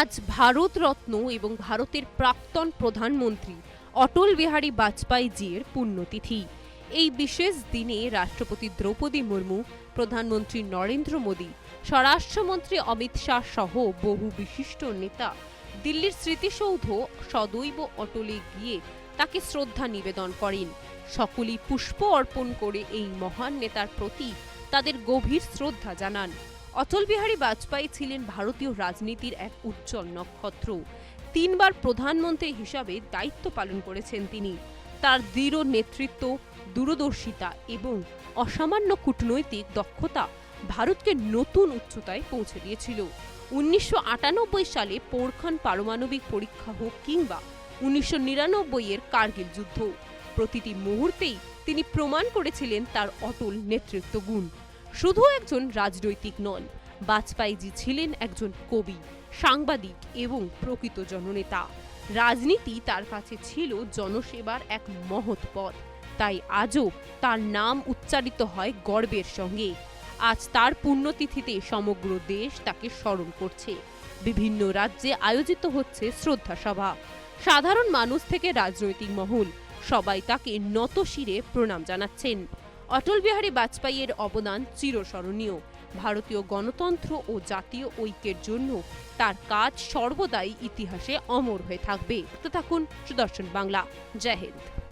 আজ ভারতরত্ন এবং ভারতের প্রাক্তন প্রধানমন্ত্রী অটল বিহারী বাজপেয়ীজির পুণ্যতিথি। এই বিশেষ দিনে রাষ্ট্রপতি দ্রৌপদী মুর্মু, প্রধানমন্ত্রী নরেন্দ্র মোদী, স্বরাষ্ট্রমন্ত্রী অমিত শাহ সহ বহু বিশিষ্ট নেতা দিল্লির স্মৃতিসৌধ সদৈব অটলে গিয়ে তাকে শ্রদ্ধা নিবেদন করেন। সকলেই পুষ্প অর্পণ করে এই মহান নেতার প্রতি তাদের গভীর শ্রদ্ধা জানান। অটল বিহারী বাজপেয়ী ছিলেন ভারতীয় রাজনীতির এক উজ্জ্বল নক্ষত্র। তিনবার প্রধানমন্ত্রী হিসাবে দায়িত্ব পালন করেছেন তিনি। তার দৃঢ় নেতৃত্ব, দূরদর্শিতা এবং অসামান্য কূটনৈতিক দক্ষতা ভারতকে নতুন উচ্চতায় পৌঁছে দিয়েছিল। উনিশশো আটানব্বই সালে পোরখান পারমাণবিক পরীক্ষা হোক কিংবা উনিশশো নিরানব্বই এর কার্গিল যুদ্ধ, প্রতিটি মুহূর্তেই তিনি প্রমাণ করেছিলেন তার অটল নেতৃত্ব গুণ শুধু একজন রাজনৈতিক নন, বাজপেয়ীজি ছিলেন একজন কবি, সাংবাদিক এবং প্রকৃত জননেতা। রাজনীতি তার কাছে ছিল জনসেবার এক মহৎ পথ। তাই আজও তার নাম উচ্চারিত হয় গর্বের সঙ্গে। আজ তার পুণ্যতিথিতে সমগ্র দেশ তাকে স্মরণ করছে। বিভিন্ন রাজ্যে আয়োজিত হচ্ছে শ্রদ্ধা সভা সাধারণ মানুষ থেকে রাজনৈতিক মহল সবাই তাকে নতশিরে প্রণাম জানাচ্ছেন। অটল বিহারী বাজপেয়ীর অবদান চিরস্মরণীয়। ভারতীয় গণতন্ত্র ও জাতীয় ঐক্যের জন্য তার কাজ সর্বদাই ইতিহাসে অমর হয়ে থাকবে। তো থাকুন সুদর্শন বাংলা। জয় হিন্দ।